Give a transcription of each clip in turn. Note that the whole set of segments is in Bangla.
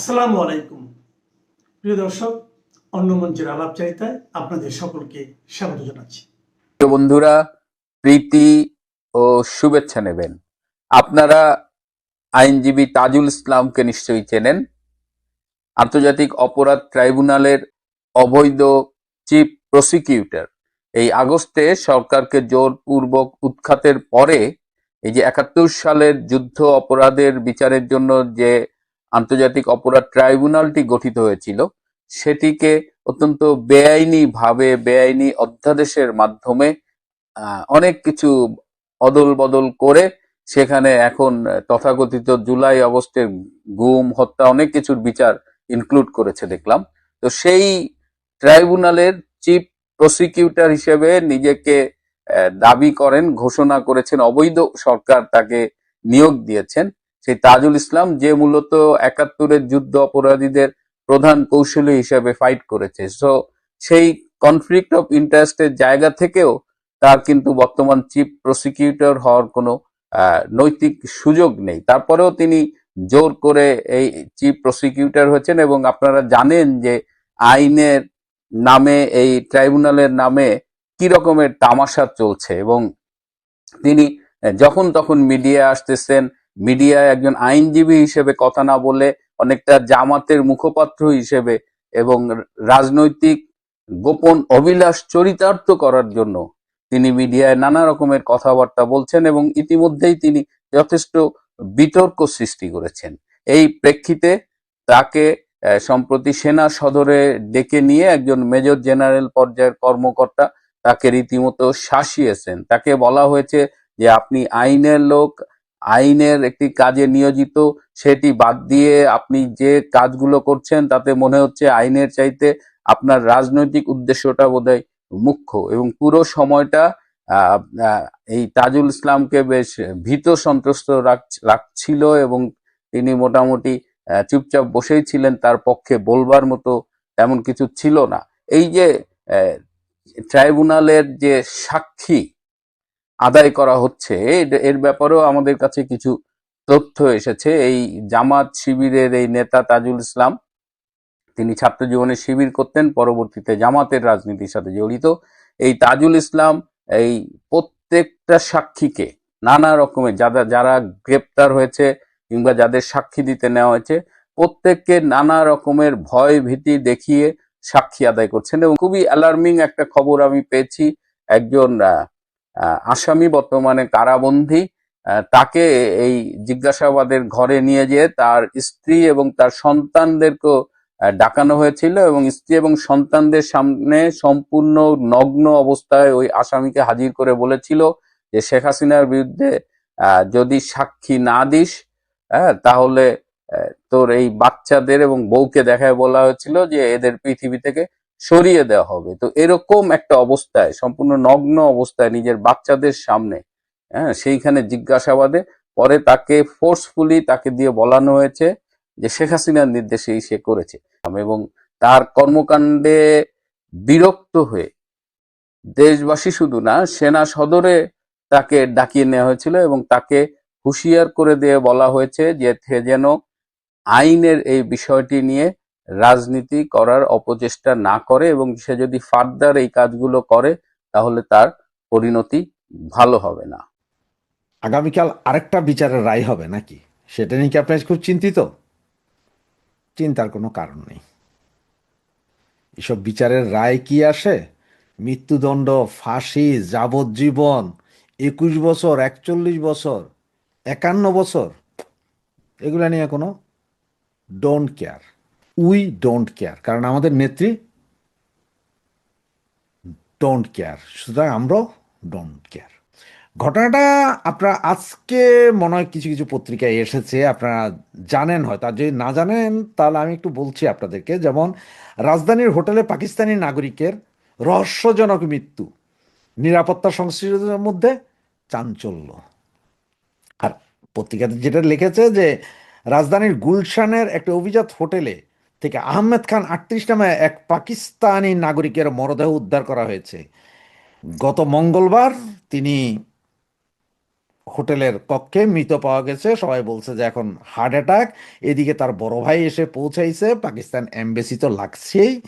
আসসালামু আলাইকুম। প্রিয় দর্শক, অন্য মঞ্চের আলাপচারিতায় আপনাদের সকলকে স্বাগত জানাচ্ছি। বন্ধুরা, প্রীতি ও শুভেচ্ছা নেবেন। আপনারা আইনজীবী তাজুল ইসলামকে নিশ্চয়ই চেনেন। আন্তর্জাতিক অপরাধ ট্রাইব্যুনালের অবৈধ চিফ প্রসিকিউটর। এই আগস্টে সরকারকে জোরপূর্বক উৎখাতের পরে এই যে একাত্তর সালের যুদ্ধ অপরাধের বিচারের জন্য যে আন্তর্জাতিক অপরাধ ট্রাইব্যুনালটি গঠিত হয়েছিল। সেটিকে অত্যন্ত বেআইনি ভাবে, বেআইনি অধ্যাদেশের মাধ্যমে অনেক কিছু অদল বদল করে সেখানে এখন তথাকথিত জুলাই আগস্টের গুম, হত্যা অনেক কিছুর বিচার ইনক্লুড করেছে দেখলাম। তো সেই ট্রাইব্যুনালের চিফ প্রসিকিউটর হিসেবে নিজেকে দাবি করেন, ঘোষণা করেছেন, অবৈধ সরকার তাকে নিয়োগ দিয়েছেন। সেই তাজুল ইসলাম যে মূলত একাত্তরের যুদ্ধ অপরাধীদের প্রধান কৌশলী হিসেবে ফাইট করেছে। সো সেই কনফ্লিক্ট অফ ইন্টারেস্টের জায়গা থেকেও তার কিন্তু বর্তমান চিফ প্রসিকিউটর হওয়ার কোনো নৈতিক সুযোগ নেই। তারপরেও তিনি জোর করে এই চিফ প্রসিকিউটর হয়েছেন এবং আপনারা জানেন যে আইনের নামে, এই ট্রাইব্যুনালের নামে কি রকমের তামাশা চলছে এবং তিনি যখন তখন মিডিয়া আসতেছেন মিডিয়ায় একজন আইনজীবী হিসেবে কথা না বলে অনেকটা জামাতের মুখপাত্র হিসেবে এবং রাজনৈতিক গোপন অভিলাষ চরিতার্থ করার জন্য তিনি মিডিয়ায় নানা রকমের কথাবার্তা বলছেন এবং ইতিমধ্যেই তিনি যথেষ্ট বিতর্ক সৃষ্টি করেছেন। এই প্রেক্ষিতে তাকে সম্প্রতি সেনা সদরে ডেকে নিয়ে একজন মেজর জেনারেল পর্যায়ের কর্মকর্তা তাকে রীতিমতো শাসিয়েছেন। তাকে বলা হয়েছে যে আপনি আইনের লোক আইনের একটি কাজে নিয়োজিত, সেটি বাদ দিয়ে আপনি যে কাজগুলো করছেন, তাতে মনে হচ্ছে আইনের চাইতে আপনার রাজনৈতিক উদ্দেশ্যটা বোধহয় মুখ্য এবং পুরো সময়টা এই তাজুল ইসলামকে বেশ ভীত সন্ত্রস্ত রাখ- রাখছিল এবং তিনি মোটামুটি চুপচাপ বসেই ছিলেন, তার পক্ষে বলবার মতো তেমন কিছু ছিল না। এই যে ট্রাইব্যুনালের যে সাক্ষী আদায় করা হচ্ছে। এর- ব্যাপারেও আমাদের কাছে কিছু তথ্য এসেছে। এই জামাত শিবিরের এই নেতা তাজুল ইসলাম, তিনি ছাত্র জীবনে শিবির করতেন, পরবর্তীতে জামাতের রাজনীতির সাথে জড়িত। এই তাজুল ইসলাম এই প্রত্যেকটা সাক্ষীকে নানা রকমের যারা যারা গ্রেপ্তার হয়েছে কিংবা যাদের সাক্ষী দিতে নেওয়া হয়েছে, প্রত্যেককে নানা রকমের ভয় ভীতি দেখিয়ে সাক্ষী আদায় করছেন। এবং খুবই অ্যালার্মিং একটা খবর আমি পেয়েছি। একজন আসামি বর্তমানে কারাবন্দী। তাকে এই জিজ্ঞাসাবাদের ঘরে নিয়ে যেয়ে তার স্ত্রী এবং তার সন্তানদেরকেও ডাকানো হয়েছিল এবং স্ত্রী এবং সন্তানদের সামনে সম্পূর্ণ নগ্ন অবস্থায় ওই আসামিকে হাজির করে বলেছিল যে, শেখ হাসিনার বিরুদ্ধে যদি সাক্ষী না দিস হ্যাঁ তাহলে তোর এই বাচ্চাদের এবং বউকে দেখায় বলা হয়েছিল যে, এদের পৃথিবী থেকে সরিয়ে দেওয়া হবে। তো এরকম একটা অবস্থায়, সম্পূর্ণ নগ্ন অবস্থায় নিজের বাচ্চাদের সামনে হ্যাঁ সেইখানে জিজ্ঞাসাবাদে, পরে তাকে ফোর্সফুলি তাকে দিয়ে বলানো হয়েছে যে শেখ হাসিনার নির্দেশেই সে করেছে। এবং তার কর্মকাণ্ডে বিরক্ত হয়ে দেশবাসী শুধু না, সেনা সদরে তাকে ডাকিয়ে নেওয়া হয়েছিল এবং তাকে হুঁশিয়ার করে দিয়ে বলা হয়েছে যে যেন আইনের এই বিষয়টি নিয়ে রাজনীতি করার অপচেষ্টা না করে এবং সে যদি ফার্দার এই কাজগুলো করে, তাহলে তার পরিণতি ভালো হবে না। আগামীকাল আরেকটা বিচারের রায় হবে নাকি? সেটা নিয়ে কি আপনার খুব চিন্তিত? চিন্তার কোনো কারণ নেই। এসব বিচারের রায় কি আসে? মৃত্যুদণ্ড, ফাঁসি, যাবজ্জীবন, একুশ বছর, একচল্লিশ বছর, একান্ন বছর, এগুলো নিয়ে কোনো don't care we don't care কারণ আমাদের নেত্রী ডোন্ট কেয়ার সুতরাং আমরাও ডোন্ট কেয়ার ঘটনাটা আপনারা আজকে মনে হয় কিছু কিছু পত্রিকায় এসেছে, আপনারা জানেন হয়তো। আর যদি না জানেন, তাহলে আমি একটু বলছি আপনাদেরকে। যেমন, রাজধানীর হোটেলে পাকিস্তানি নাগরিকের রহস্যজনক মৃত্যু। নিরাপত্তা সংশ্লিষ্টদের মধ্যে চাঞ্চল্য। আর পত্রিকাতে যেটা লিখেছে যে, রাজধানীর গুলশানের একটা অভিজাত হোটেলে থেকে আহমেদ খান আটত্রিশ নামে এক পাকিস্তানি নাগরিকের মরদেহ উদ্ধার করা হয়েছে। গত মঙ্গলবার তিনি হোটেলের কক্ষে মৃত পাওয়া গেছে। সবাই বলছে যে এখন হার্ট অ্যাটাক। এদিকে তার বড় ভাই এসে পৌঁছাইছে। পাকিস্তান এমবেসি তো লাগছেই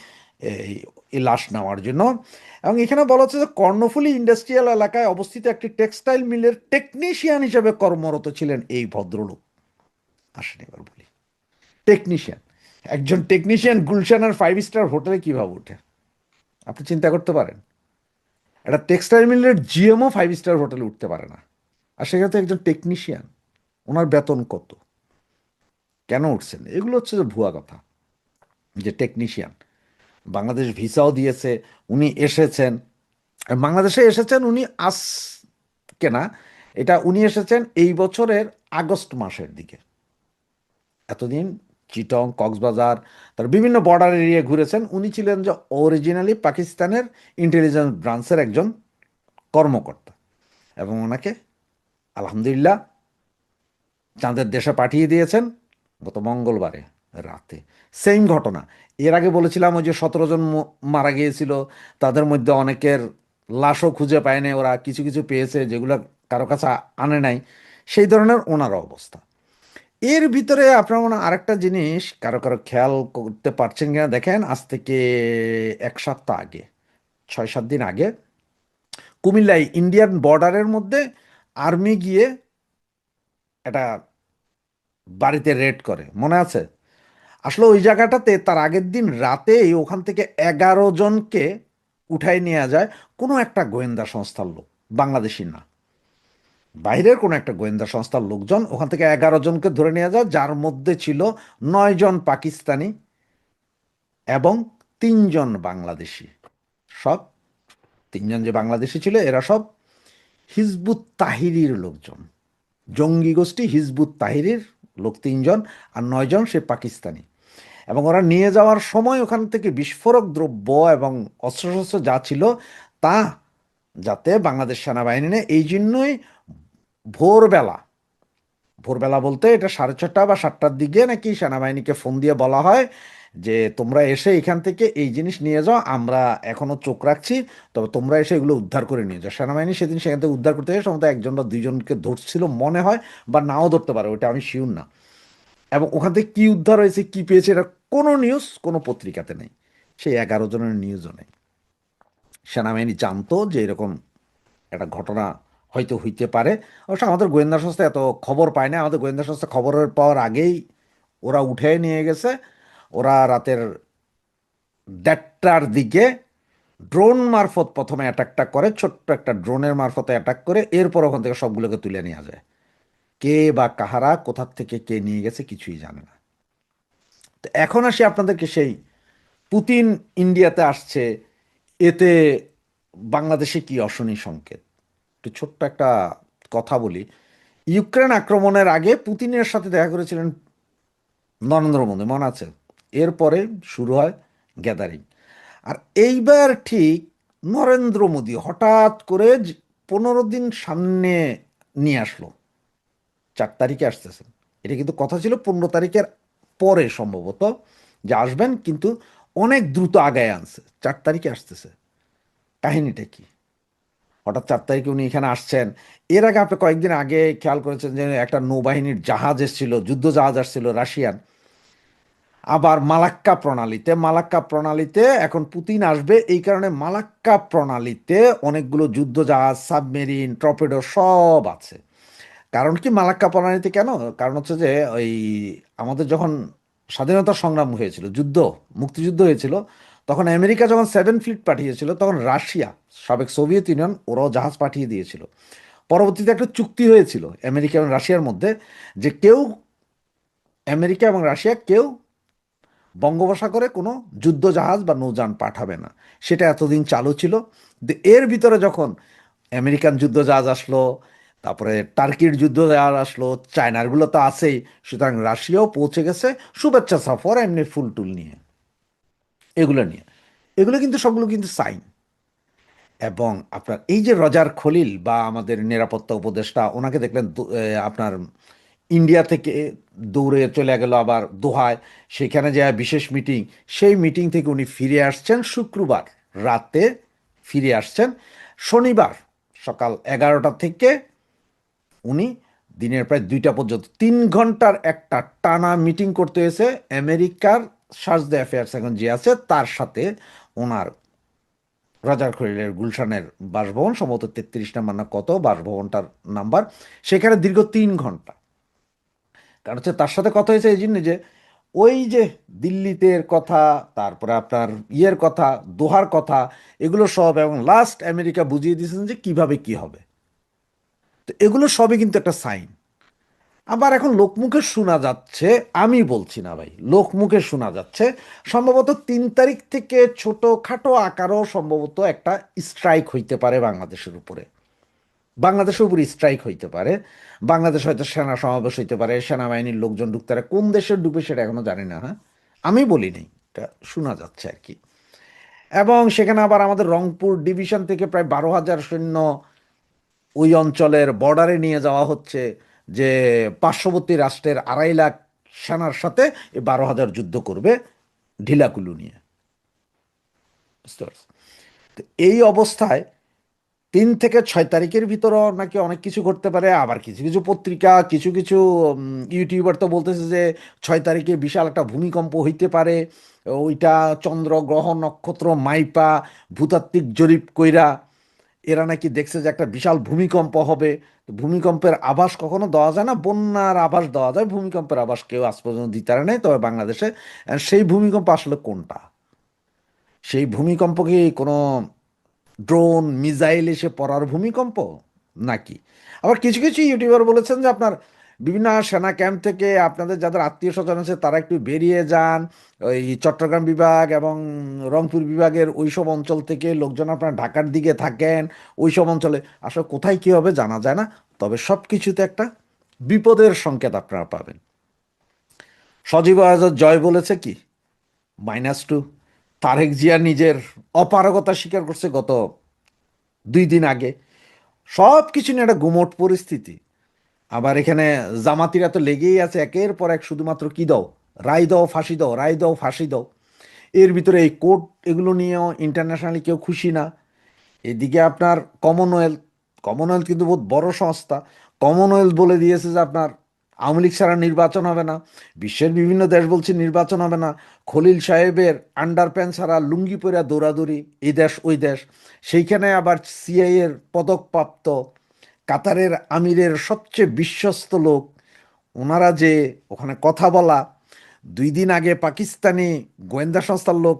এই লাশ নেওয়ার জন্য। এবং এখানে বলা হচ্ছে যে কর্ণফুলী ইন্ডাস্ট্রিয়াল এলাকায় অবস্থিত একটি টেক্সটাইল মিলের টেকনিশিয়ান হিসেবে কর্মরত ছিলেন এই ভদ্রলোক। আসেন এবার বলি। টেকনিশিয়ান। একজন টেকনিশিয়ান গুলশান আর ফাইভ স্টার হোটেলে কীভাবে ওঠে? আপনি চিন্তা করতে পারেন। একটা টেক্সটাইল মিলের জিএমও ফাইভ স্টার হোটেলে উঠতে পারে না। আর তো একজন টেকনিশিয়ান ওনার বেতন কত? কেন উঠছেন এগুলো হচ্ছে যে ভুয়া কথা। যে টেকনিশিয়ান বাংলাদেশ ভিসাও দিয়েছে, উনি এসেছেন। বাংলাদেশে এসেছেন উনি আজ কেনা এটা উনি এসেছেন এই বছরের আগস্ট মাসের দিকে। এতদিন চিটং, কক্সবাজার, তার বিভিন্ন বর্ডার এরিয়া ঘুরেছেন। উনি ছিলেন যে অরিজিনালি পাকিস্তানের ইন্টেলিজেন্স ব্রাঞ্চের একজন কর্মকর্তা এবং ওনাকে আলহামদুলিল্লাহ চাঁদের দেশে পাঠিয়ে দিয়েছেন গত মঙ্গলবারে রাতে। সেম ঘটনা। এর আগে বলেছিলাম ওই যে সতেরো জন মারা গিয়েছিল, তাদের মধ্যে অনেকের লাশও খুঁজে পায়নি, ওরা কিছু কিছু পেয়েছে যেগুলো কারও কাছে আনে নাই। সেই ধরনের ওনার অবস্থা। এর ভিতরে আপনার মনে আরেকটা জিনিস, কারও কারও খেয়াল করতে পারছেন কিনা দেখেন, আজ থেকে এক সপ্তাহ আগে, ছয় সাত দিন আগে, কুমিল্লায় ইন্ডিয়ান বর্ডারের মধ্যে আর্মি গিয়ে একটা বাড়িতে রেড করে, মনে আছে? আসলে ওই জায়গাটাতে তার আগের দিন রাতেই ওখান থেকে এগারো জনকে উঠাই নিয়ে যায় কোনো একটা গোয়েন্দা সংস্থার লোক, বাংলাদেশি না। বাইরের কোনো একটা গোয়েন্দা সংস্থার লোকজন, ওখান থেকে এগারো জনকে ধরে নিয়ে যায় যার মধ্যে ছিল নয় জন পাকিস্তানি এবং তিনজন বাংলাদেশি। সব তিনজন যে বাংলাদেশি ছিল, এরা সব হিজবুত তাহিরির লোকজন। জঙ্গি গোষ্ঠী, হিজবুত তাহিরির লোক তিনজন আর নয়জন সে পাকিস্তানি। এবং ওরা নিয়ে যাওয়ার সময় ওখান থেকে বিস্ফোরক দ্রব্য এবং অস্ত্রশস্ত্র যা ছিল তা যাতে বাংলাদেশ সেনাবাহিনী এই জন্যই ভোরবেলা। ভোরবেলা বলতে এটা সাড়ে ছটা বা সাতটার দিকে নাকি সেনাবাহিনীকে ফোন দিয়ে বলা হয় যে, তোমরা এসে এখান থেকে এই জিনিস নিয়ে যাও, আমরা এখনও চোখ রাখছি, তবে তোমরা এসে এগুলো উদ্ধার করে নিয়ে যাও। সেনাবাহিনী সেদিন সেখান থেকে উদ্ধার করতে গিয়ে সম্ভবত একজন বা দুইজনকে ধরছিল, মনে হয়, বা নাও ধরতে পারে ওটা আমি শিওর না। এবং ওখান থেকে কি উদ্ধার হয়েছে, কি পেয়েছে, এটা কোনো নিউজ কোনো পত্রিকাতে নেই। সেই এগারো জনের নিউজও নেই। সেনাবাহিনী জানতো যে এরকম একটা ঘটনা হয়তো হইতে পারে। অবশ্য আমাদের গোয়েন্দা সংস্থা এত খবর পায় না। আমাদের গোয়েন্দা সংস্থা খবরের পাওয়ার আগেই ওরা উঠে নিয়ে গেছে। ওরা রাতের দেড়টার দিকে ড্রোন মারফত প্রথমে অ্যাটাকটা করে, ছোট্ট একটা ড্রোনের মারফতে অ্যাটাক করে, এরপর ওখান থেকে সবগুলোকে তুলে নেওয়া যায়। কে বা কাহারা কোথার থেকে কে নিয়ে গেছে কিছুই জানে না। তো এখন আসি আপনাদেরকে সেই পুতিন ইন্ডিয়াতে আসছে। এতে বাংলাদেশে কি অশনি সংকেত? একটু ছোট্ট একটা কথা বলি। ইউক্রেন আক্রমণের আগে পুতিনের সাথে দেখা করেছিলেন নরেন্দ্র মোদী, মনে আছে? এরপরে শুরু হয় গ্যাদারিং। আর এইবার ঠিক নরেন্দ্র মোদী হঠাৎ করে পনেরো দিন সামনে নিয়ে আসলো। চার তারিখে আসতেছেন এটা কিন্তু কথা ছিল পনেরো তারিখের পরে সম্ভবত যে আসবেন, কিন্তু অনেক দ্রুত আগায় আনছে। চার তারিখে আসতেছে। কাহিনীটা কি? হঠাৎ চার তারিখে উনি এখানে আসছেন। এর আগে আপনি কয়েকদিন আগে খেয়াল করেছেন যে একটা নৌবাহিনীর জাহাজ এসেছিল, যুদ্ধ জাহাজ আসছিল রাশিয়ান। আবার মালাক্কা প্রণালীতে মালাক্কা প্রণালীতে এখন পুতিন আসবে। এই কারণে মালাক্কা প্রণালীতে অনেকগুলো যুদ্ধ জাহাজ, সাবমেরিন, ট্রপেডো সব আছে। কারণ কি মালাক্কা প্রণালীতে কেন? কারণ হচ্ছে যে ওই আমাদের যখন স্বাধীনতা সংগ্রাম হয়েছিল, যুদ্ধ, মুক্তিযুদ্ধ হয়েছিল তখন আমেরিকা যখন সেভেন ফ্লিট পাঠিয়েছিল, তখন রাশিয়া, সাবেক সোভিয়েত ইউনিয়ন, ওরাও জাহাজ পাঠিয়ে দিয়েছিল। পরবর্তীতে একটা চুক্তি হয়েছিল আমেরিকা এবং রাশিয়ার মধ্যে যে কেউ আমেরিকা এবং রাশিয়া কেউ বঙ্গোপসাগরে কোনো যুদ্ধ জাহাজ বা নৌযান পাঠাবে না। সেটা এতদিন চালু ছিল। এর ভিতরে যখন আমেরিকান যুদ্ধ জাহাজ আসলো, তারপরে টার্কির যুদ্ধ জাহাজ আসলো চায়নারগুলো তো আছেই, সুতরাং রাশিয়াও পৌঁছে গেছে। শুভেচ্ছা সফর, এমনি ফুল টুল নিয়ে। এগুলো নিয়ে। এগুলো কিন্তু সবগুলো কিন্তু সাইন। এবং আপনার এই যে রজার খলিল বা আমাদের নিরাপত্তা উপদেষ্টা, ওনাকে দেখলেন আপনার ইন্ডিয়া থেকে দৌড়ে চলে গেল আবার দোহায়। সেখানে যে বিশেষ মিটিং সেই মিটিং থেকে উনি ফিরে আসছেন শুক্রবার রাতে, ফিরে আসছেন। শনিবার সকাল এগারোটা থেকে উনি দিনের প্রায় দুইটা পর্যন্ত, তিন ঘণ্টার একটা টানা মিটিং করতে হয়েছে আমেরিকার সার্চ দ্য অ্যাফেয়ার্স এখন যে আছে, তার সাথে ওনার রাজার খলিলের গুলশানের বাসভবন, সম্ভবত তেত্রিশ নাম্বার না কত, বাসভবনটার নাম্বার। সেখানে দীর্ঘ তিন ঘণ্টা। কারণ হচ্ছে তার সাথে কথা হয়েছে এই জন্য যে, ওই যে দিল্লিতে কথা, তারপরে আপনার ইয়ের কথা, দোহার কথা, এগুলো সব এবং লাস্ট আমেরিকা বুঝিয়ে দিয়েছেন যে কীভাবে কি হবে। তো এগুলো সবই কিন্তু একটা সাইন। আবার এখন লোকমুখে শোনা যাচ্ছে, আমি বলছি না ভাই, লোকমুখে শোনা যাচ্ছে, সম্ভবত তিন তারিখ থেকে ছোটখাটো আকারও সম্ভবত একটা স্ট্রাইক হইতে পারে বাংলাদেশের উপরে। বাংলাদেশের উপরে স্ট্রাইক হইতে পারে। বাংলাদেশ হয়তো সেনা সমাবেশ হইতে পারে, সেনাবাহিনীর লোকজন ঢুকতে পারে, কোন দেশের ডুবে সেটা এখনও জানি না হ্যাঁ? আমি বলি নাই, এটা শোনা যাচ্ছে আর কি। এবং সেখানে আবার আমাদের রংপুর ডিভিশন থেকে প্রায় বারো হাজার সৈন্য ওই অঞ্চলের বর্ডারে নিয়ে যাওয়া হচ্ছে। যে পার্শ্ববর্তী রাষ্ট্রের আড়াই লাখ সেনার সাথে এই বারো হাজার যুদ্ধ করবে ঢিলাকুলু নিয়ে। বুঝতে এই অবস্থায় তিন থেকে ছয় তারিখের ভিতরও নাকি অনেক কিছু ঘটতে পারে, আবার কিছু কিছু পত্রিকা, কিছু কিছু ইউটিউবার তো বলতেছে যে ছয় তারিখে বিশাল একটা ভূমিকম্প হইতে পারে, ওইটা চন্দ্র গ্রহ নক্ষত্র মাইপা ভূতাত্ত্বিক জরিপ কইরা এরা নাকি দেখছে যে একটা বিশাল ভূমিকম্প হবে। ভূমিকম্পের আভাস কখনো দেওয়া যায় না? বন্যার আভাস দেওয়া যায়। ভূমিকম্পের আবাস কেউ আজ পর্যন্ত দিতে পারে নাই। তবে বাংলাদেশে সেই ভূমিকম্প আসলে কোনটা? সেই ভূমিকম্প কি কোনো ড্রোন মিজাইল এসে পড়ার ভূমিকম্প? নাকি? আবার কিছু কিছু ইউটিউবার বলেছেন যে আপনার বিভিন্ন সেনা ক্যাম্প থেকে আপনাদের যাদের আত্মীয় স্বজন আছে, তারা একটু বেরিয়ে যান। ওই চট্টগ্রাম বিভাগ এবং রংপুর বিভাগের ওইসব অঞ্চল থেকে লোকজন আপনার ঢাকার দিকে থাকেন, ওইসব অঞ্চলে। আসলে কোথায় কী হবে জানা যায় না, তবে সব কিছুতে একটা বিপদের সংকেত আপনারা পাবেন। সজীব আজাদ জয় বলেছে কি? Minus two. তারেক জিয়া নিজের অপারগতা স্বীকার করছে গত দুই দিন আগে। সব কিছু নিয়ে একটা গুমট পরিস্থিতি। আবার এখানে জামাতিরা তো লেগেই আছে, একের পর এক শুধুমাত্র কি দাও? রায় দাও, ফাঁসি দাও, রায় দাও, ফাঁসি দাও। এর ভিতরে এই কোর্ট এগুলো নিয়েও ইন্টারন্যাশনালি কেউ খুশি না। এদিকে আপনার কমনওয়েলথ কমনওয়েলথ কিন্তু বহুত বড় সংস্থা। কমনওয়েলথ বলে দিয়েছে যে আপনার আওয়ামী লীগ ছাড়া নির্বাচন হবে না, বিশ্বের বিভিন্ন দেশ বলছে নির্বাচন হবে না। খলিল সাহেবের আন্ডার প্যান্ট ছাড়া লুঙ্গি পরে দৌড়াদৌড়ি এই দেশ, ওই দেশ। সেইখানে আবার সিআইয়ের পদকপ্রাপ্ত কাতারের আমিরের সবচেয়ে বিশ্বস্ত লোক। ওনারা যে ওখানে কথা বলা, দুই দিন আগে পাকিস্তানি গোয়েন্দা সংস্থার লোক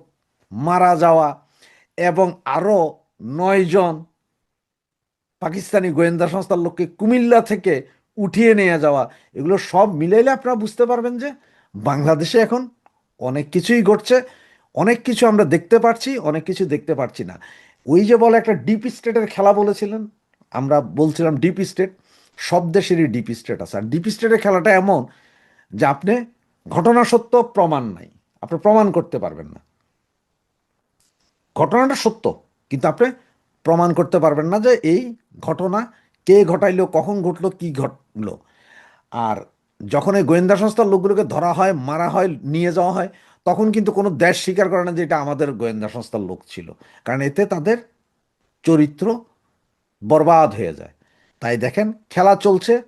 মারা যাওয়া এবং আরও নয়জন পাকিস্তানি গোয়েন্দা সংস্থার লোককে কুমিল্লা থেকে উঠিয়ে নিয়ে যাওয়া, এগুলো সব মিলাইলে আপনারা বুঝতে পারবেন যে বাংলাদেশে এখন অনেক কিছুই ঘটছে, অনেক কিছু আমরা দেখতে পাচ্ছি অনেক কিছু দেখতে পাচ্ছি না। ওই যে বলে একটা ডিপ স্টেটের খেলা বলেছিলেন আমরা বলছিলাম ডিপ স্টেট সব দেশেরই ডিপ স্টেট আছে। আর ডিপ স্টেটের খেলাটা এমন যে আপনি ঘটনা সত্য, প্রমাণ নাই। আপনি প্রমাণ করতে পারবেন না। ঘটনাটা সত্য, কিন্তু আপনি প্রমাণ করতে পারবেন না যে এই ঘটনা কে ঘটাইলো, কখন ঘটলো, কি ঘটলো। আর যখন এই গোয়েন্দা সংস্থার লোকগুলোকে ধরা হয়, মারা হয়, নিয়ে যাওয়া হয়, তখন কিন্তু কোনো দেশ স্বীকার করে না যে এটা আমাদের গোয়েন্দা সংস্থার লোক ছিল। কারণ এতে তাদের চরিত্র বরবাদ হয়ে যায়। তাই দেখেন, খেলা চলছে।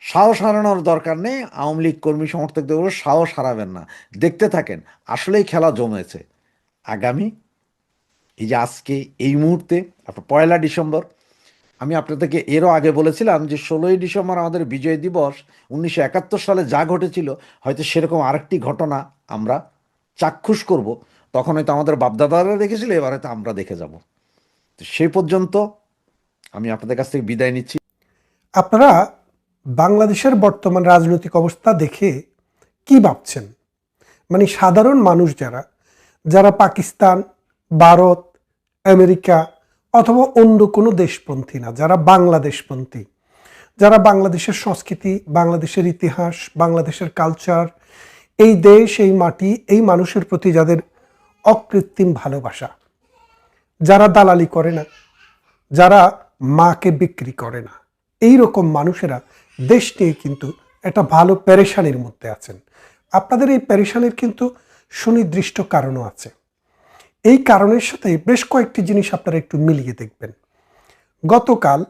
সাহস হারানোর দরকার নেই। আওয়ামী লীগ কর্মী সমর্থকদের সাহস হারাবেন না। দেখতে থাকেন, আসলেই খেলা জমেছে। আগামী, এই যে আজকে, এই মুহূর্তে, আপনার পয়লা ডিসেম্বর, আমি আপনাদেরকে এরও আগে বলেছিলাম যে ষোলোই ডিসেম্বর আমাদের বিজয় দিবস, উনিশশো একাত্তর সালে যা ঘটেছিল, হয়তো সেরকম আরেকটি ঘটনা আমরা চাক্ষুষ করব। তখন হয়তো আমাদের বাপদাদারা দেখেছিল, এবার হয়তো আমরা দেখে যাব। তো সেই পর্যন্ত আমি আপনাদের কাছ থেকে বিদায় নিচ্ছি। আপনারা বাংলাদেশের বর্তমান রাজনৈতিক অবস্থা দেখে কি ভাবছেন? মানে সাধারণ মানুষ যারা যারা পাকিস্তান, ভারত, আমেরিকা অথবা অন্য কোনো দেশপন্থী না, যারা বাংলাদেশপন্থী, যারা বাংলাদেশের সংস্কৃতি, বাংলাদেশের ইতিহাস, বাংলাদেশের কালচার এই দেশ, এই মাটি, এই মানুষের প্রতি যাদের অকৃত্রিম ভালোবাসা, যারা দালালি করে না, যারা মাকে বিক্রি করে না। এই রকম মানুষেরা দেশ নিয়ে কিন্তু একটা ভালো পেরেশানির মধ্যে আছেন। আপনাদের এই পেরেশানির কিন্তু সুনির্দিষ্ট কারণও আছে। এই কারণের সাথে বেশ কয়েকটি জিনিস আপনারা একটু মিলিয়ে দেখবেন। গতকাল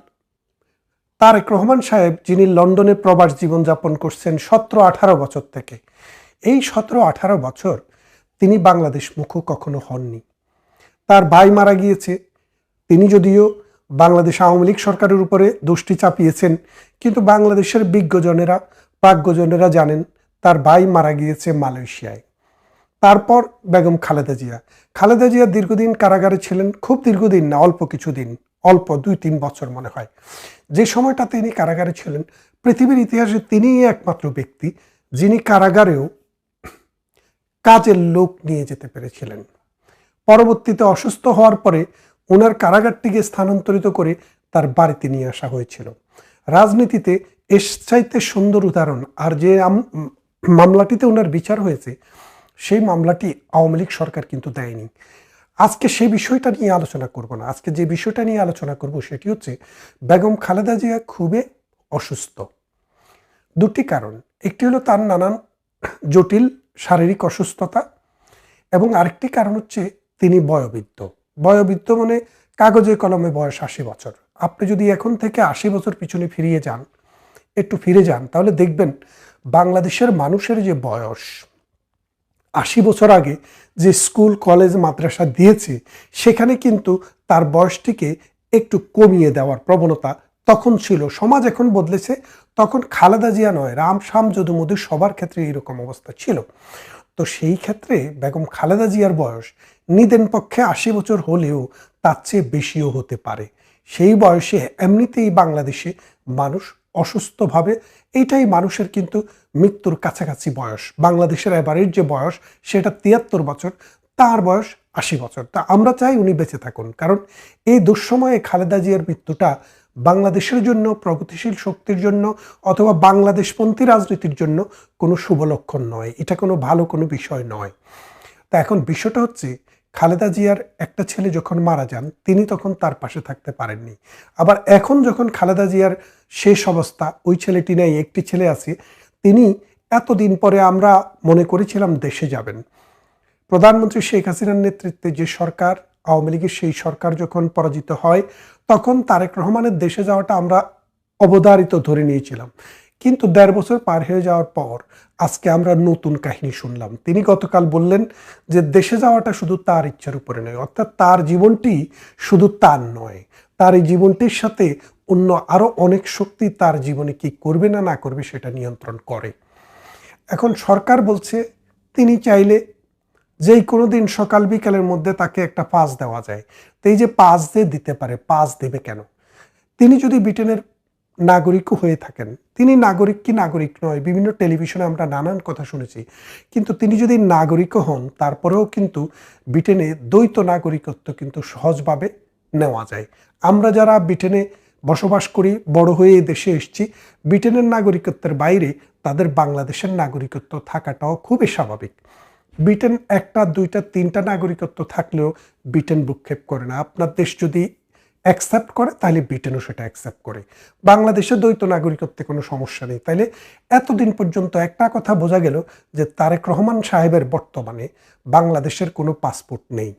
তারেক রহমান সাহেব, যিনি লন্ডনে প্রবাস জীবনযাপন করছেন সতেরো আঠারো বছর থেকে, এই সতেরো আঠারো বছর তিনি বাংলাদেশ মুখ কখনো হননি। তার ভাই মারা গিয়েছে। তিনি যদিও বাংলাদেশ আওয়ামী লীগ সরকারের উপরে দোষটি চাপিয়েছেন। কিন্তু বাংলাদেশের বিজ্ঞজনেরা প্রাজ্ঞজনেরা জানেন, তার ভাই মারা গিয়েছে মালয়েশিয়ায়। তারপর বেগম খালেদা জিয়া। খালেদা জিয়া দীর্ঘদিন কারাগারে ছিলেন, খুব দীর্ঘদিন না, অল্প কিছুদিন, অল্প দুই তিন বছর মনে হয়। যে সময়টা তিনি কারাগারে ছিলেন, পৃথিবীর ইতিহাসে তিনিই একমাত্র ব্যক্তি যিনি কারাগারেও কাজের লোক নিয়ে যেতে পেরেছিলেন। পরবর্তীতে অসুস্থ হওয়ার পরে ওনার কারাগারটিকে স্থানান্তরিত করে তার বাড়িতে নিয়ে আসা হয়েছিল। রাজনীতিতে এর চাইতে সুন্দর উদাহরণ, আর যে মামলাটিতে ওনার বিচার হয়েছে, সেই মামলাটি আওয়ামী লীগ সরকার কিন্তু দেয়নি। আজকে সেই বিষয়টা নিয়ে আলোচনা করব না। আজকে যে বিষয়টা নিয়ে আলোচনা করব সেটি হচ্ছে, বেগম খালেদা জিয়া খুবই অসুস্থ। দুটি কারণ। একটি হলো তার নানান জটিল শারীরিক অসুস্থতা এবং আরেকটি কারণ হচ্ছে তিনি বয়োবৃদ্ধ। বয়োবৃদ্ধ মানে কাগজে কলমে বয়স আশি বছর। আপনি যদি এখন থেকে আশি বছর পিছনে ফিরিয়ে যান, একটু ফিরে যান, তাহলে দেখবেন বাংলাদেশের মানুষের যে বয়স, আশি বছর আগে যে স্কুল, কলেজ, মাদ্রাসা দিয়েছে, সেখানে কিন্তু তার বয়সটিকে একটু কমিয়ে দেওয়ার প্রবণতা তখন ছিল। সমাজ এখন বদলেছে, তখন খালেদা জিয়া নয়, রাম শাম যদু মধু সবার ক্ষেত্রে এরকম অবস্থা ছিল। তো সেই ক্ষেত্রে বেগম খালেদা জিয়ার বয়স নিদেন পক্ষে আশি বছর হলেও তার চেয়ে বেশিও হতে পারে। সেই বয়সে এমনিতেই বাংলাদেশে মানুষ অসুস্থভাবে এইটাই মানুষের কিন্তু মৃত্যুর কাছাকাছি বয়স। বাংলাদেশের এবারের যে বয়স, সেটা তিয়াত্তর বছর, তার বয়স আশি বছর। তা আমরা চাই উনি বেঁচে থাকুন। কারণ এই দুঃসময়ে খালেদা জিয়ার মৃত্যুটা বাংলাদেশের জন্য, প্রগতিশীল শক্তির জন্য অথবা বাংলাদেশপন্থী রাজনীতির জন্য কোনো শুভ লক্ষণ নয়। এটা কোনো ভালো কোনো বিষয় নয়। তা এখন বিষয়টা হচ্ছে, খালেদা জিয়ার একটা ছেলে যখন মারা যান, তিনি তখন তার পাশে থাকতে পারেননি। আবার এখন যখন খালেদা জিয়ার শেষ অবস্থা, ওই ছেলেটি নেই, একটি ছেলে আছে, তিনি এতদিন পরে আমরা মনে করেছিলাম দেশে যাবেন। প্রধানমন্ত্রী শেখ হাসিনার নেতৃত্বে যে সরকার, আওয়ামী লীগের সেই সরকার যখন পরাজিত হয় তখন তারেক রহমানের দেশে যাওয়াটা আমরা অবধারিত ধরে নিয়েছিলাম। কিন্তু দেড় বছর পার হয়ে যাওয়ার পর আজকে আমরা নতুন কাহিনী শুনলাম। তিনি গতকাল বললেন যে দেশে যাওয়াটা শুধু তার ইচ্ছার উপরে নয়, অর্থাৎ তার জীবনটি শুধু তার নয়, তার এই জীবনটির সাথে অন্য আরও অনেক শক্তি তার জীবনে কি করবে না না করবে সেটা নিয়ন্ত্রণ করে। এখন সরকার বলছে, তিনি চাইলে যেই কোনো দিন সকাল বিকালের মধ্যে তাকে একটা পাস দেওয়া যায়। তো এই যে পাস দিয়ে দিতে পারে, পাস দেবে কেন? তিনি যদি ব্রিটেনের নাগরিকও হয়ে থাকেন, তিনি নাগরিক কি নাগরিক নয়, বিভিন্ন টেলিভিশনে আমরা নানান কথা শুনেছি, কিন্তু তিনি যদি নাগরিকও হন, তারপরেও কিন্তু ব্রিটেনে দ্বৈত নাগরিকত্ব কিন্তু সহজভাবে নেওয়া যায়। আমরা যারা ব্রিটেনে বসবাস করি, বড় হয়ে এই দেশে এসেছি, ব্রিটেনের নাগরিকত্বের বাইরে তাদের বাংলাদেশের নাগরিকত্ব থাকাটাও খুবই স্বাভাবিক। ব্রিটেন একটা, দুইটা, তিনটা নাগরিকত্ব থাকলেও ব্রিটেন ভ্রুক্ষেপ করে না। আপনার দেশ যদি অ্যাকসেপ্ট করে, তাহলে ব্রিটেনও সেটা অ্যাকসেপ্ট করে। বাংলাদেশে দ্বৈত নাগরিকত্বে কোনো সমস্যা নেই। তাইলে এতদিন পর্যন্ত একটা কথা বোঝা গেল যে তারেক রহমান সাহেবের বর্তমানে বাংলাদেশের কোনো পাসপোর্ট নেই।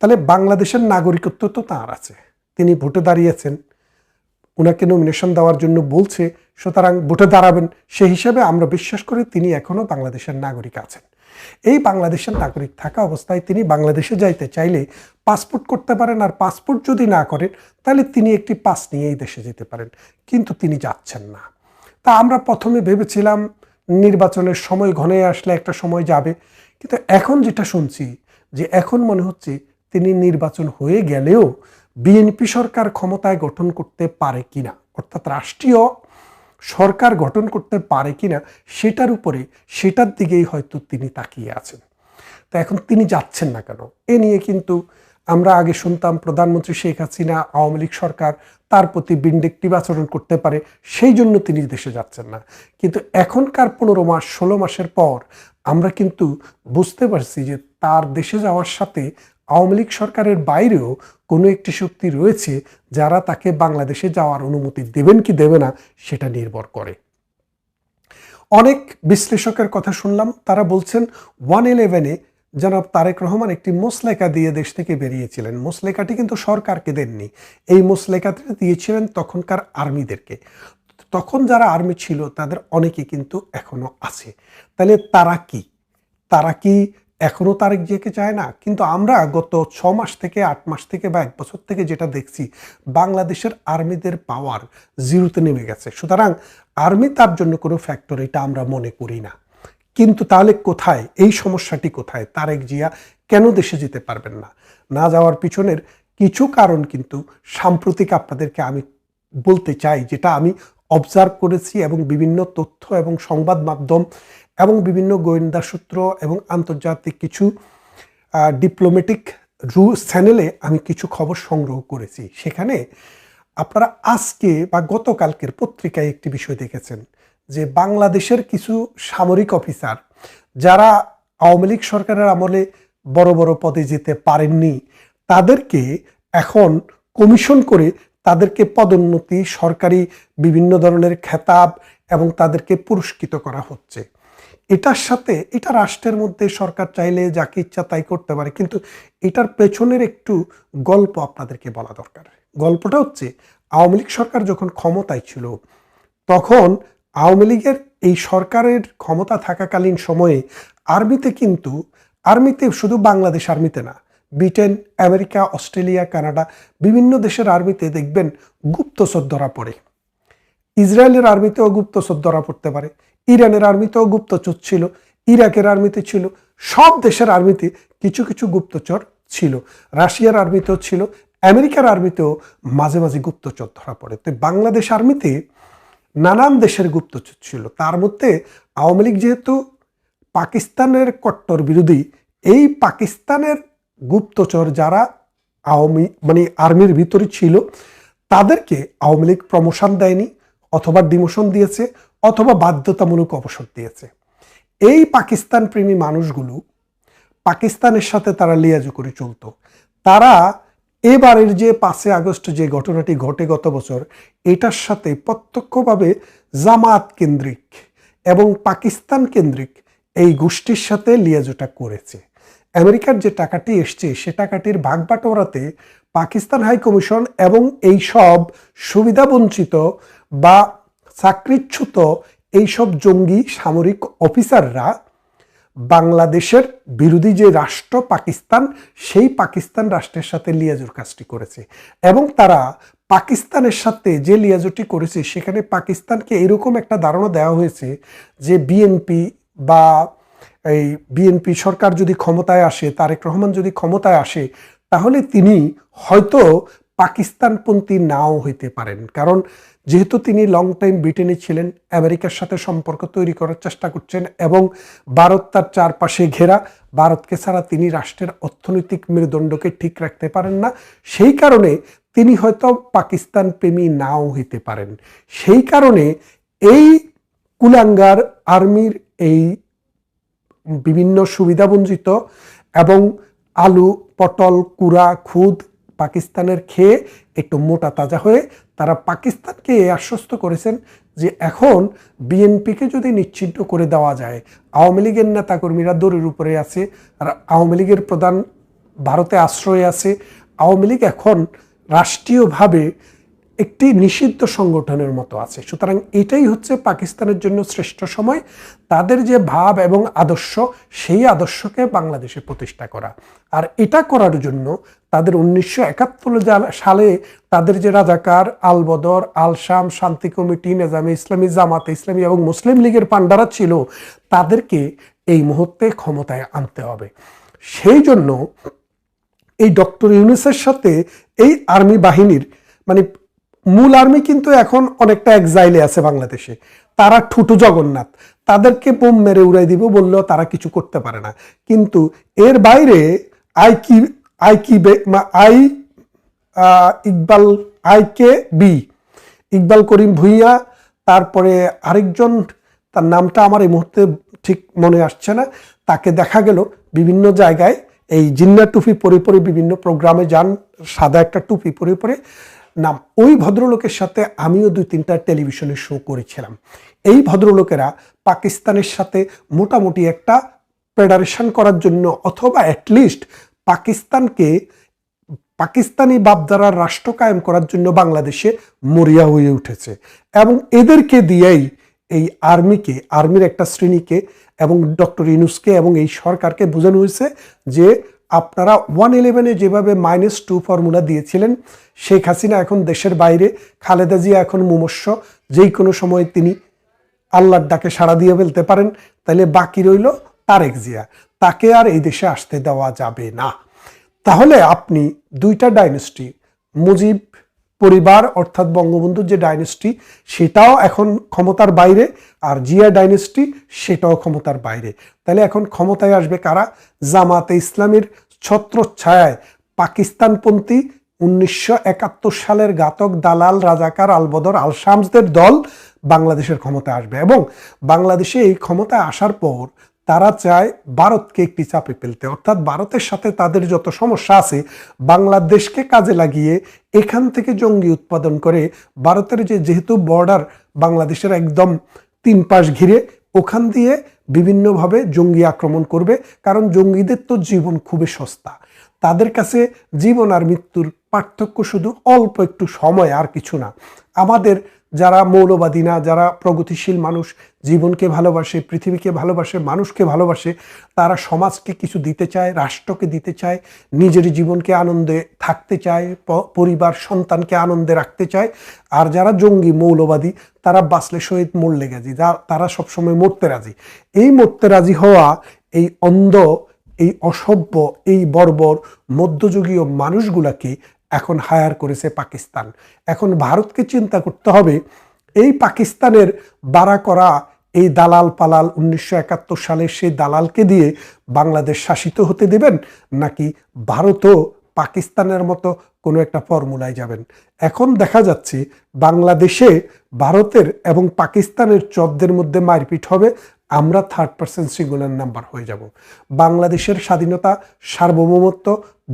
তাহলে বাংলাদেশের নাগরিকত্ব তো তাঁর আছে। তিনি ভোটে দাঁড়িয়েছেন ওনাকে নমিনেশন দেওয়ার জন্য বলছে, সুতরাং ভোটে দাঁড়াবেন সেই হিসাবে আমরা বিশ্বাস করি তিনি এখনও বাংলাদেশের নাগরিক আছেন। এই বাংলাদেশের নাগরিক থাকা অবস্থায় তিনি বাংলাদেশে যাইতে চাইলে পাসপোর্ট করতে পারেন আর পাসপোর্ট যদি না করেন, তাহলে তিনি একটি পাস নিয়েই দেশে যেতে পারেন। কিন্তু তিনি যাচ্ছেন না। তা আমরা প্রথমে ভেবেছিলাম নির্বাচনের সময় ঘনে আসলে একটা সময় যাবে। কিন্তু এখন যেটা শুনছি, যে এখন মনে হচ্ছে তিনি নির্বাচন হয়ে গেলেও বিএনপি সরকার ক্ষমতায় গঠন করতে পারে কিনা, অর্থাৎ রাষ্ট্রীয় সরকার গঠন করতে পারে কিনা সেটার উপরে সেটার দিকেই হয়তো তিনি তাকিয়ে আছেন। তো এখন তিনি যাচ্ছেন না কেন? এ নিয়ে কিন্তু আমরা আগে শুনতাম প্রধানমন্ত্রী শেখ হাসিনা, আওয়ামী লীগ সরকার তার প্রতি বিন্ডিকটিভ আচরণ করতে পারে, সেই জন্য তিনি দেশে যাচ্ছেন না। কিন্তু এখনকার পনেরো মাস, ষোলো মাসের পর আমরা কিন্তু বুঝতে পারছি যে তার দেশে যাওয়ার সাথে আওয়ামী লীগ সরকারের বাইরেও কোনো একটি শক্তি রয়েছে যারা তাকে বাংলাদেশে যাওয়ার অনুমতি দেবেন কি দেবে না সেটা নির্ভর করে। অনেক বিশ্লেষকের কথা শুনলাম, তারা বলছেন ওয়ান ইলেভেনে জনাব তারেক রহমান একটি মোসলেকা দিয়ে দেশ থেকে বেরিয়েছিলেন। মোসলেকাটি কিন্তু সরকারকে দেননি। এই মোসলেকাটি দিয়েছিলেন তখনকার আর্মিদেরকে। তখন যারা আর্মি ছিল তাদের অনেকে কিন্তু এখনও আছে। তাহলে তারা কি? তারা কি এখনও তারেক জিয়াকে চায় না, কিন্তু আমরা গত ছ মাস থেকে, আট মাস থেকে বা এক বছর থেকে যেটা দেখছি, বাংলাদেশের আর্মিদের পাওয়ার জিরোতে নেমে গেছে। সুতরাং আর্মি তার জন্য কোনো ফ্যাক্টর এটা আমরা মনে করি না। কিন্তু তাহলে কোথায়, এই সমস্যাটি কোথায়? তারেক জিয়া কেন দেশে যেতে পারবেন না? না যাওয়ার পিছনের কিছু কারণ কিন্তু সাম্প্রতিক আপনাদেরকে আমি বলতে চাই, যেটা আমি অবজার্ভ করেছি এবং বিভিন্ন তথ্য এবং সংবাদ মাধ্যম এবং বিভিন্ন গোয়েন্দা সূত্র এবং আন্তর্জাতিক কিছু ডিপ্লোম্যাটিক রু চ্যানেলে আমি কিছু খবর সংগ্রহ করেছি। সেখানে আপনারা আজকে বা গতকালকের পত্রিকায় একটি বিষয় দেখেছেন যে বাংলাদেশের কিছু সামরিক অফিসার যারা আওয়ামী লীগ সরকারের আমলে বড় বড় পদে যেতে পারেননি, তাদেরকে এখন কমিশন করে তাদেরকে পদোন্নতি, সরকারি বিভিন্ন ধরনের খেতাব এবং তাদেরকে পুরস্কৃত করা হচ্ছে। এটার সাথে, এটা রাষ্ট্রের মধ্যে সরকার চাইলে যাকে ইচ্ছা তাই করতে পারে, কিন্তু এটার পেছনের একটু গল্প আপনাদেরকে বলা দরকার। গল্পটা হচ্ছে, আওয়ামী লীগ সরকার যখন ক্ষমতায় ছিল, তখন আওয়ামী লীগের এই সরকারের ক্ষমতা থাকাকালীন সময়ে আর্মিতে কিন্তু, আর্মিতে শুধু বাংলাদেশ আর্মিতে না, ব্রিটেন, আমেরিকা, অস্ট্রেলিয়া, কানাডা, বিভিন্ন দেশের আর্মিতে দেখবেন গুপ্তচর ধরা পড়ে। ইসরায়েলের আর্মিতেও গুপ্তচর ধরা পড়তে পারে। ইরানের আর্মিতেও গুপ্তচর ছিল, ইরাকের আর্মিতে ছিল, সব দেশের আর্মিতে কিছু কিছু গুপ্তচর ছিল। রাশিয়ার আর্মিতেও ছিল, আমেরিকার আর্মিতেও মাঝে মাঝে গুপ্তচর ধরা পড়ে। তো বাংলাদেশ আর্মিতে নানান দেশের গুপ্তচর ছিল। তার মধ্যে আওয়ামী লীগ যেহেতু পাকিস্তানের কট্টর বিরোধী, এই পাকিস্তানের গুপ্তচর যারা আওয়ামী মানে আর্মির ভিতরে ছিল, তাদেরকে আওয়ামী লীগ প্রমোশন দেয়নি অথবা ডিমোশন দিয়েছে অথবা বাধ্যতামূলক অবসর দিয়েছে। এই পাকিস্তান প্রেমী মানুষগুলো পাকিস্তানের সাথে তারা লিয়াজু করে চলতো। তারা এবারের যে পাঁচে আগস্ট যে ঘটনাটি ঘটে গত বছর, এটার সাথে প্রত্যক্ষভাবে জামাত কেন্দ্রিক এবং পাকিস্তান কেন্দ্রিক এই গোষ্ঠীর সাথে লিয়াজুটা করেছে। আমেরিকার যে টাকাটি এসছে, সে টাকাটির ভাগ বাটোয়ারাতে পাকিস্তান হাই কমিশন এবং এই সব সুবিধাবঞ্চিত বা চাকরিচ্যুত এইসব জঙ্গি সামরিক অফিসাররা বাংলাদেশের বিরোধী যে রাষ্ট্র পাকিস্তান, সেই পাকিস্তান রাষ্ট্রের সাথে লিয়াজুর কাজটি করেছে। এবং তারা পাকিস্তানের সাথে যে লিয়াজুটি করেছে, সেখানে পাকিস্তানকে এরকম একটা ধারণা দেওয়া হয়েছে যে বিএনপি বা এই বিএনপি সরকার যদি ক্ষমতায় আসে, তারেক রহমান যদি ক্ষমতায় আসে, তাহলে তিনি হয়তো পাকিস্তানপন্থী নাও হইতে পারেন। কারণ যেহেতু তিনি লং টাইম ব্রিটেনে ছিলেন, আমেরিকার সাথে সম্পর্ক তৈরি করার চেষ্টা করছেন এবং ভারত তার চারপাশে ঘেরা, ভারতকে ছাড়া তিনি রাষ্ট্রের অর্থনৈতিক মেরুদণ্ডকে ঠিক রাখতে পারেন না। সেই কারণে তিনি হয়তো পাকিস্তান প্রেমী নাও হইতে পারেন। সেই কারণে এই কুলাঙ্গার আর্মির এই বিভিন্ন সুবিধাবঞ্চিত এবং আলু, পটল, কুড়া, খুদ পাকিস্তানের খেয়ে একটু মোটা তাজা হয়ে তারা পাকিস্তানকে আশ্বস্ত করেছেন যে এখন বিএনপিকে যদি নিশ্চিন্ত করে দেওয়া যায়, আওয়ামী লীগের নেতাকর্মীরা দড়ির উপরে আছে, আর আওয়ামী লীগের প্রধান ভারতে আশ্রয় আছে, আওয়ামী লীগ এখন রাষ্ট্রীয়ভাবে একটি নিষিদ্ধ সংগঠনের মতো আছে। সুতরাং এটাই হচ্ছে পাকিস্তানের জন্য শ্রেষ্ঠ সময়। তাদের যে ভাব এবং আদর্শ, সেই আদর্শকে বাংলাদেশে প্রতিষ্ঠা করা। আর এটা করার জন্য তাদের উনিশশো একাত্তর সালে তাদের যে রাজাকার আল বদর আল শাম শান্তি কমিটি, নেজামে ইসলামী জামাতে, ইসলামী এবং মুসলিম লীগের পান্ডারা ছিল, তাদেরকে এই মুহূর্তে ক্ষমতায় আনতে হবে। সেই জন্য এই ডক্টর ইউনিসের সাথে এই আর্মি বাহিনীর মানে মূল আর্মি কিন্তু এখন অনেকটা এক্সাইলে আছে বাংলাদেশে। তারা ঠুটু জগন্নাথ। তাদেরকে বোম মেরে উড়াই দিব বললেও তারা কিছু করতে পারে না। কিন্তু এর বাইরে আই কি আই কি আই ইকবাল আই কে বি, ইকবাল করিম ভুইয়া, তারপরে আরেকজন, তার নামটা আমার এই মুহূর্তে ঠিক মনে আসছে না। তাকে দেখা গেল বিভিন্ন জায়গায়। এই জিন্না টুপি পরে পরে বিভিন্ন প্রোগ্রামে যান, সাদা একটা টুপি পরে পরে। নাম, ওই ভদ্রলোকের সাথে আমিও দুই তিনটা টেলিভিশনে শো করেছিলাম। এই ভদ্রলোকেরা পাকিস্তানের সাথে মোটামুটি একটা ফেডারেশন করার জন্য অথবা অ্যাটলিস্ট পাকিস্তানকে, পাকিস্তানি বাপদারার রাষ্ট্র কায়েম করার জন্য বাংলাদেশে মরিয়া হয়ে উঠেছে। এবং এদেরকে দিয়েই এই আর্মিকে, আর্মির একটা শ্রেণীকে এবং ডক্টর ইনুসকে এবং এই সরকারকে বোঝানো হয়েছে যে আপনারা ওয়ান ইলেভেনে যেভাবে মাইনাস টু ফর্মুলা দিয়েছিলেন, শেখ হাসিনা এখন দেশের বাইরে, খালেদা জিয়া এখন মুমস্য যেই কোনো সময় তিনি আল্লাহর ডাকে সাড়া দিয়ে ফেলতে পারেন। তাহলে বাকি রইল তারেক জিয়া। তাকে আর এই দেশে আসতে দেওয়া যাবে না। তাহলে আপনি দুইটা ডাইনেস্টি মুজিব পরিবার, অর্থাৎ বঙ্গবন্ধুর যে ডাইনেস্টি সেটাও এখন ক্ষমতার বাইরে আর জিয়া ডাইনেস্টি সেটাও ক্ষমতার বাইরে। তাহলে এখন ক্ষমতায় আসবে কারা? জামাতে ইসলামের ছত্র ছত্রছায়ায় পাকিস্তানপন্থী উনিশশো একাত্তর সালের ঘাতক দালাল রাজাকার আলবদর আল শামসদের দল বাংলাদেশের ক্ষমতায় আসবে এবং বাংলাদেশে এই ক্ষমতায় আসার পর তারা চায় ভারতকে একটি চাপে ফেলতে। অর্থাৎ ভারতের সাথে তাদের যত সমস্যা আছে, বাংলাদেশকে কাজে লাগিয়ে এখান থেকে জঙ্গি উৎপাদন করে ভারতের যে যেহেতু বর্ডার বাংলাদেশের একদম তিন পাশ ঘিরে, ওখান দিয়ে বিভিন্নভাবে জঙ্গি আক্রমণ করবে। কারণ জঙ্গিদের তো জীবন খুবই সস্তা। তাদের কাছে জীবন আর মৃত্যুর পার্থক্য শুধু অল্প একটু সময় আর কিছু না। আমাদের যারা মৌলবাদী না, যারা প্রগতিশীল মানুষ, জীবনকে ভালোবাসে, পৃথিবীকে ভালোবাসে, মানুষকে ভালোবাসে, তারা সমাজকে কিছু দিতে চায়, রাষ্ট্রকে দিতে চায়, নিজের জীবনকে আনন্দে থাকতে চায় পরিবার, সন্তানকে আনন্দে রাখতে চায়। আর যারা জঙ্গি, মৌলবাদী, তারা বাঁচলে শহীদ, মরলে গেছি যা, তারা সবসময় মরতে রাজি। এই মরতে রাজি হওয়া, এই অন্ধ এই অসভ্য, এই বর্বর মধ্যযুগীয় মানুষগুলাকে এখন হায়ার করেছে পাকিস্তান। এখন ভারতকে চিন্তা করতে হবে, এই পাকিস্তানের বাড়া করা এই দালাল পালাল উনিশশো একাত্তর সালে সেই দালালকে দিয়ে বাংলাদেশ শাসিত হতে দেবেন নাকি ভারতও পাকিস্তানের মতো কোনো একটা ফর্মুলায় যাবেন। এখন দেখা যাচ্ছে বাংলাদেশে ভারতের এবং পাকিস্তানের চরদের মধ্যে মারপিট হবে, আমরা থার্ড পার্সন সিঙ্গুলার নাম্বার হয়ে যাব। বাংলাদেশের স্বাধীনতা সার্বভৌমত্ব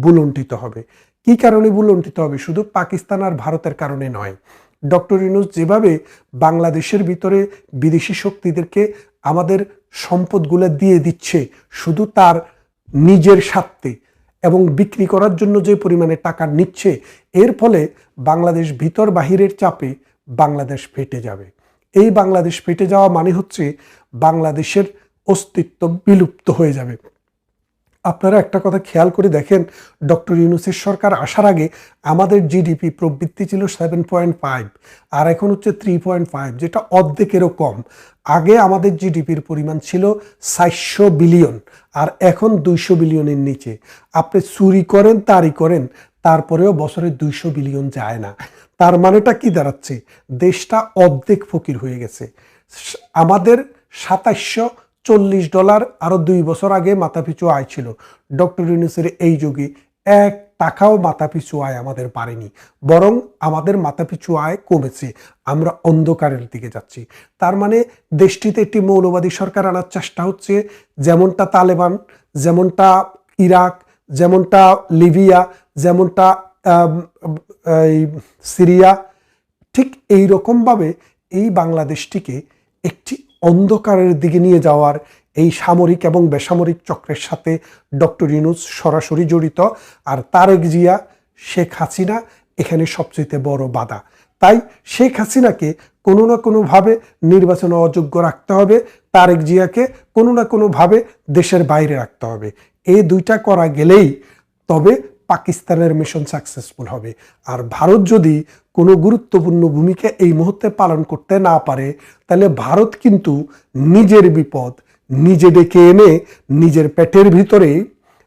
বুলন্টিত হবে। কি কারণে বুলন্টিত হবে? শুধু পাকিস্তান আর ভারতের কারণে নয়। ডক্টর ইউনুস যেভাবে বাংলাদেশের ভিতরে বিদেশি শক্তিদেরকে আমাদের সম্পদগুলো দিয়ে দিচ্ছে, শুধু তার নিজের স্বার্থে এবং বিক্রি করার জন্য যে পরিমাণে টাকা নিচ্ছে, এর ফলে বাংলাদেশ ভিতর বাহিরের চাপে বাংলাদেশ ফেটে যাবে। এই বাংলাদেশ ফেটে যাওয়া মানে হচ্ছে বাংলাদেশের অস্তিত্ব বিলুপ্ত হয়ে যাবে। আপনারা একটা কথা খেয়াল করে দেখেন, ডক্টর ইউনুসের সরকার আসার আগে আমাদের জিডিপি প্রবৃত্তি ছিল সেভেন পয়েন্ট ফাইভ আর এখন হচ্ছে থ্রি পয়েন্ট ফাইভ যেটা অর্ধেকেরও কম। আগে আমাদের জিডিপির পরিমাণ ছিল সাতশো বিলিয়ন, আর এখন দুইশো বিলিয়নের নিচে। আপনি চুরি করেন, তারই করেন, তারপরেও বছরে দুইশো বিলিয়ন যায় না। তার মানেটা কি দাঁড়াচ্ছে? দেশটা অর্ধেক ফকির হয়ে গেছে। আমাদের সাতাশশো চল্লিশ ডলার আরও দুই বছর আগে মাথাপিছু আয় ছিল। ডক্টর ইউনুসের এই যুগে এক টাকাও মাথাপিছু আয় আমাদের পারেনি, বরং আমাদের মাথাপিছু আয় কমেছে। আমরা অন্ধকারের দিকে যাচ্ছি। তার মানে দেশটিতে একটি মৌলবাদী সরকার আনার চেষ্টা হচ্ছে, যেমনটা তালেবান, যেমনটা ইরাক, যেমনটা লিবিয়া, যেমনটা এই সিরিয়া, ঠিক এই রকমভাবে এই বাংলাদেশটিকে একটি অন্ধকারের দিকে নিয়ে যাওয়ার এই সামরিক এবং বেসামরিক চক্রের সাথে ডক্টর ইউনুস সরাসরি জড়িত আর তারেক জিয়া, শেখ হাসিনা এখানে সবচেয়ে বড় বাধা। তাই শেখ হাসিনাকে কোনো না কোনোভাবে নির্বাচন অযোগ্য রাখতে হবে, তারেক জিয়াকে কোনো না কোনোভাবে দেশের বাইরে রাখতে হবে। এই দুইটা করা গেলেই তবে পাকিস্তানের মিশন সাকসেসফুল হবে। আর ভারত যদি কোনো গুরুত্বপূর্ণ ভূমিকা এই মুহূর্তে পালন করতে না পারে, তাহলে ভারত কিন্তু নিজের বিপদ নিজে ডেকে এনে নিজের পেটের ভিতরে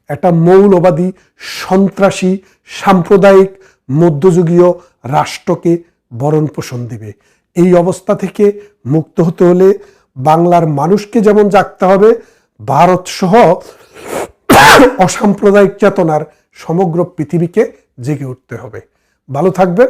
একটা মৌলবাদী, সন্ত্রাসী, সাম্প্রদায়িক, মধ্যযুগীয় রাষ্ট্রকে বরণ পোষণ দেবে। এই অবস্থা থেকে মুক্ত হতে হলে বাংলার মানুষকে যেমন জাগতে হবে, ভারত সহ অসাম্প্রদায়িক চেতনার সমগ্র পৃথিবীকে জেগে উঠতে হবে। ভালো থাকবেন।